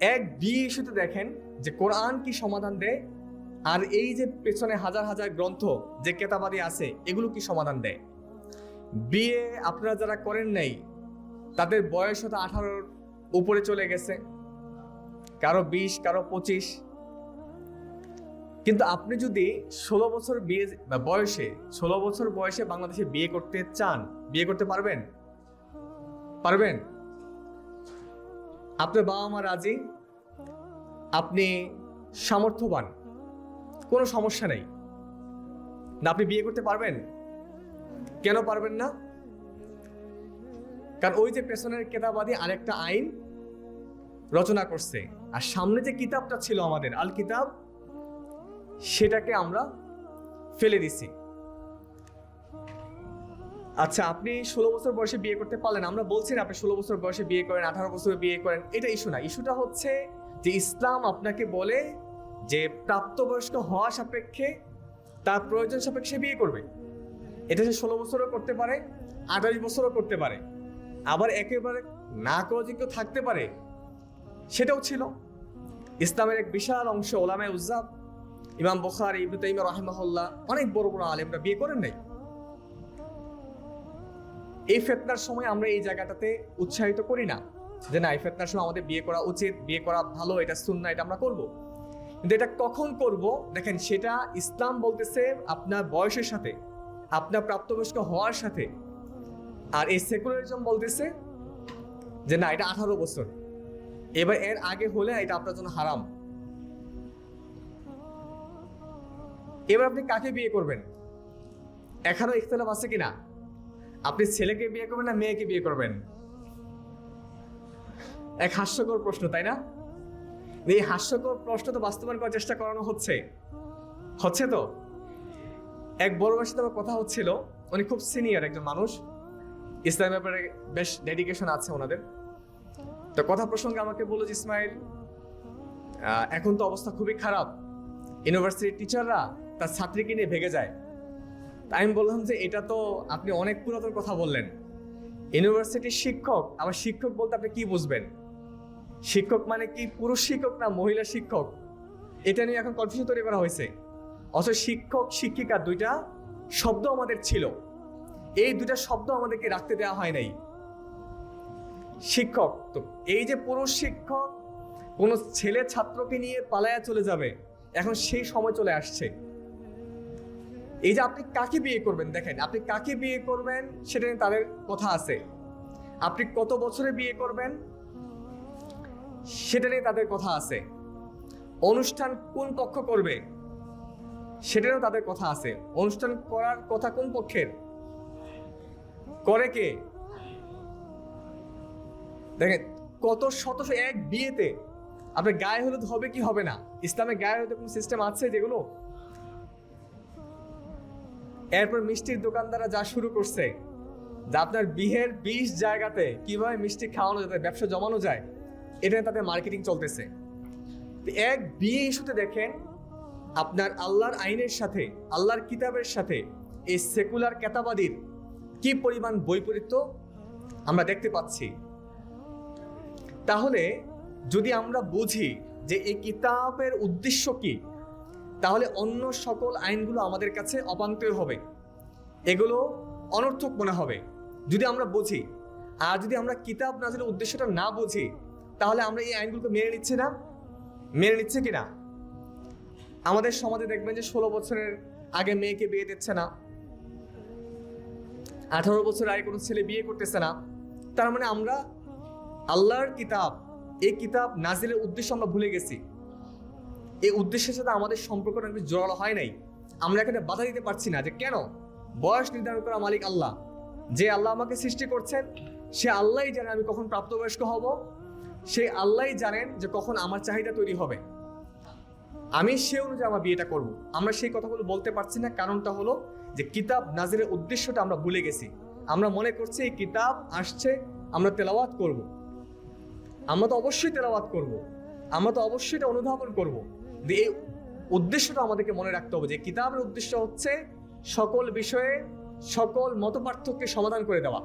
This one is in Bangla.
এক বিয়ে ইস্যুতে দেখেন যে কোরআন কি সমাধান দেয়? আর এই যে পেছনে হাজার হাজার গ্রন্থ যে কেতাবাদি আছে, এগুলো কি সমাধান দেয়? বিয়ে আপনারা যারা করেন নাই, তাদের বয়স হয়তো আঠারোর উপরে চলে গেছে। কারও বিশ, কারও পঁচিশ। কিন্তু আপনি যদি ষোলো বছর বিয়ে বয়সে, ষোলো বছর বয়সে বাংলাদেশে বিয়ে করতে চান বিয়ে করতে পারবেন? পারবেন? আপনার বাবা মা রাজি? আপনি সামর্থ্যবান? কোনো সমস্যা নেই। না, আপনি বিয়ে করতে পারবেন? কেন পারবেন না? কারণ ওই যে পেছনের কেতাবাদী আরেকটা আইন রচনা করছে। আর সামনে যে কিতাবটা ছিল আমাদের আল কিতাব সেটাকে আমরা ফেলে দিছি। আচ্ছা আপনি ষোলো বছর বয়সে বিয়ে করতে পারলেন, আমরা বলছি না আপনি ষোলো বছর বয়সে বিয়ে করেন, আঠারো বছরে বিয়ে করেন, এটা ইস্যু না। ইস্যুটা হচ্ছে যে ইসলাম আপনাকে বলে যে প্রাপ্তবয়স্ক হওয়া সাপেক্ষে তার প্রয়োজন সাপেক্ষে বিয়ে করবে। এটা সে ষোলো বছরও করতে পারে, আঠাশ বছরও করতে পারে। আবার একেবারে না করা যোগ্য থাকতে পারে, সেটাও ছিল। ইসলামের এক বিশাল অংশ ওলামায় উজ্জাব ইমাম বখার, ইবনু তাইমা অনেক বড় বড় আলেমরা বিয়ে করেন নাই। এই ফেতনার সময় আমরা এই জায়গাটাতে উৎসাহিত করি না যে না, এই ফেতনার সময় আমাদের বিয়ে করা উচিত, বিয়ে করা ভালো, এটা সুন্না এটা আমরা করব। কিন্তু এটা কখন করব? দেখেন, সেটা ইসলাম বলতেছে আপনার বয়সের সাথে, আপনার প্রাপ্তবয়স্ক হওয়ার সাথে। আর এই সেকুলারিজম বলতেছে যে না, এটা আঠারো বছর। এবার এর আগে হলে এটা আপনার জন্য হারাম। এবার আপনি কাকে বিয়ে করবেন? এখনও ইখতলাফ আছে কিনা? আপনি ছেলেকে বিয়ে করবেন না মেয়েকে বিয়ে করবেন? এক হাস্যকর প্রশ্ন, তাই না? এই হাস্যকর প্রশ্ন তো বাস্তবায়ন করার চেষ্টা করানো হচ্ছে। হচ্ছে তো? এক বড় ভাইয়ের সাথে কথা হচ্ছিল, উনি খুব সিনিয়র একজন মানুষ। ইসলামের ব্যাপারে বেশ ডেডিকেশন আছে ওনাদের। তো কথা প্রসঙ্গে আমাকে বলল যে, ইসমাইল এখন তো অবস্থা খুবই খারাপ। ইউনিভার্সিটির টিচাররা তার ছাত্রীকে নিয়ে ভেগে যায়। তা আমি বললাম যে এটা তো আপনি অনেক পুরাতন কথা বললেন। ইউনিভার্সিটির শিক্ষক, আবার শিক্ষক বলতে আপনি কি বুঝবেন? শিক্ষক মানে কি পুরুষ শিক্ষক না মহিলা শিক্ষক? এটা নিয়ে এখন কনফিউশন তৈরি করা হয়েছে। অথচ শিক্ষক, শিক্ষিকা দুইটা শব্দ আমাদের ছিল। এই দুইটা শব্দ আমাদেরকে রাখতে দেওয়া হয় নাই। শিক্ষক, তো এই যে পুরুষ শিক্ষক, কোনো ছেলে ছাত্রকে নিয়ে পালায়া চলে যাবে, এখন সেই সময় চলে আসছে। এই যে আপনি কাকে বিয়ে করবেন দেখেন, আপনি কাকে বিয়ে করবেন সেটা নিয়ে তাদের কথা আছে। আপনি কত বছরে বিয়ে করবেন সেটা নিয়ে তাদের কথা আছে। অনুষ্ঠান কোন পক্ষ করবে সেটারও তাদের কথা আছে। অনুষ্ঠান করার কথা কোন পক্ষের? করে কে? দেখেন, কত শত এক বিয়েতে আপনার গায়ে হলুদ হবে কি হবে না? ইসলামে গায়ে হলুদের কোনো সিস্টেম আছে যেগুলো? এরপর মিষ্টির দোকানদাররা যা শুরু করছে, যে আপনার বিয়ের বিশ জায়গাতে কীভাবে মিষ্টি খাওয়ানো যায় ব্যবসা জমানো যায়, এটা তাদের মার্কেটিং চলতেছে। এক বিয়ে ইস্যুতে দেখেন, আপনার আল্লাহর আইনের সাথে, আল্লাহর কিতাবের সাথে এই সেকুলার কেতাবাদীর কি পরিমাণ বৈপরীত্য আমরা দেখতে পাচ্ছি। তাহলে যদি আমরা বুঝি যে এই কিতাবের উদ্দেশ্য কি তাহলে অন্য সকল আইনগুলো আমাদের কাছে অপান্তর হবে। এগুলো অনর্থক মনে হবে। যদি আমরা বুঝি, আর যদি আমরা কিতাব নাজিলের উদ্দেশ্যটা না বুঝি, তাহলে আমরা এই আইনগুলোকে মেনে নিচ্ছি না? মেনে নিচ্ছে কিনা আমাদের সমাজে দেখবেন যে ষোলো বছরের আগে মেয়েকে বিয়ে দিচ্ছে না। আঠারো বছর আগে কোনো ছেলে বিয়ে করতেছে না। তার মানে আমরা আল্লাহর কিতাব, এই কিতাব নাজিলের উদ্দেশ্য আমরা ভুলে গেছি। এই উদ্দেশ্যের সাথে আমাদের সম্পর্কটা একটু জোরালো হয় নাই। আমরা এখানে বাধা দিতে পারছি না যে কেন? বয়স নির্ধারণ করা মালিক আল্লাহ। যে আল্লাহ আমাকে সৃষ্টি করছেন, সে আল্লাহই জানে আমি কখন প্রাপ্তবয়স্ক হব। সেই আল্লাহই জানেন যে কখন আমার চাহিদা তৈরি হবে। আমি সে অনুযায়ী আমার বিয়েটা করব। আমরা সেই কথাগুলো বলতে পারছি না। কারণটা হলো যে কিতাব নাজিরের উদ্দেশ্যটা আমরা ভুলে গেছি। আমরা মনে করছি এই কিতাব আসছে, আমরা তেলাওয়াত করব। আমরা তো অবশ্যই তেলাওয়াত করব। আমরা তো অবশ্যই এটা অনুধাবন করব। এই উদ্দেশ্যটা আমাদেরকে মনে রাখতে হবে যে কিতাবের উদ্দেশ্য হচ্ছে সকল বিষয়ে সকল মত সমাধান করে দেওয়া।